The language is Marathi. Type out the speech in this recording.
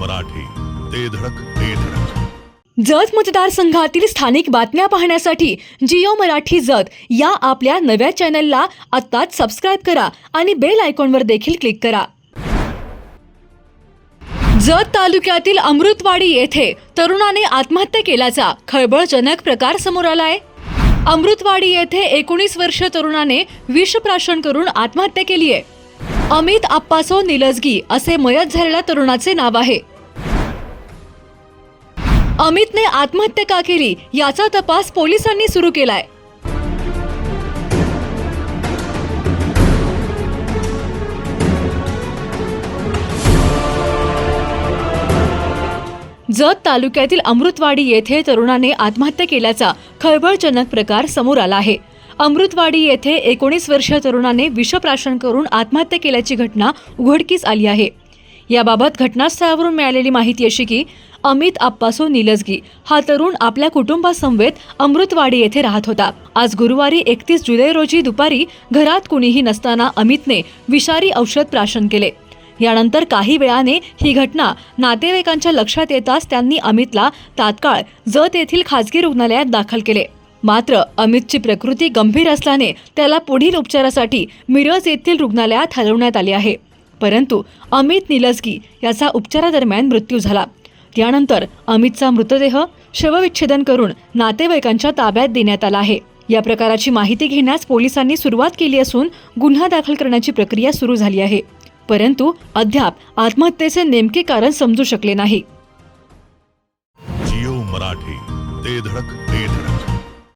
मराठी. ते धडक ते धडक. जत मतदारसंघातील स्थानिक बातम्या पाहण्यासाठी जिओ मराठी जत या आपल्या नव्या चॅनलला आत्ताच सबस्क्राईब करा आणि बेल आयकॉनवर देखील क्लिक करा. जत तालुक्यातील अमृतवाडी येथे तरुणाने आत्महत्या केल्याचा खळबळजनक प्रकार समोर आलाय. अमृतवाडी येथे एकोणीस वर्ष तरुणाने विषप्राशन करून आत्महत्या केली आहे अमित आप्पासो निलजगी असे मयत झालेल्या तरुणाचे नाव आहे. अमितने आत्महत्या का केली याचा तपास पोलिसांनी सुरू केलाय. जत तालुक्यातील अमृतवाडी येथे तरुणाने आत्महत्या केल्याचा खळबळजनक प्रकार समोर आला आहे. अमृतवाडी येथे एकोणीस वर्षीय तरुणाने विषप्राशन करून आत्महत्या केल्याची घटना उघडकीस आली आहे. याबाबत घटनास्थळावरून मिळालेली माहिती अशी की अमित आप्पासो निलजगी हा तरुण आपल्या कुटुंबासमवेत अमृतवाडी येथे राहत होता. आज गुरुवारी एकतीस जुलै रोजी दुपारी घरात कुणीही नसताना अमितने विषारी औषध प्राशन केले. यानंतर काही वेळाने ही घटना नातेवाईकांच्या लक्षात येताच त्यांनी अमितला तात्काळ जत येथील खासगी रुग्णालयात दाखल केले. मात्र अमितची प्रकृती गंभीर असल्याने त्याला पुढील उपचारासाठी मिरज येथील रुग्णालयात हलवण्यात आले आहे. परंतु अमित निलसगी याचा उपचारादरम्यान मृत्यू झाला. त्यानंतर अमितचा मृतदेह शवविच्छेदन करून नातेवाईकांच्या ताब्यात देण्यात आला आहे. या प्रकाराची माहिती घेण्यास पोलिसांनी सुरुवात केली असून गुन्हा दाखल करण्याची प्रक्रिया सुरू झाली आहे. परंतु अद्याप आत्महत्येचे नेमके कारण समजू शकले नाही. जिओ मराठी ते धडक.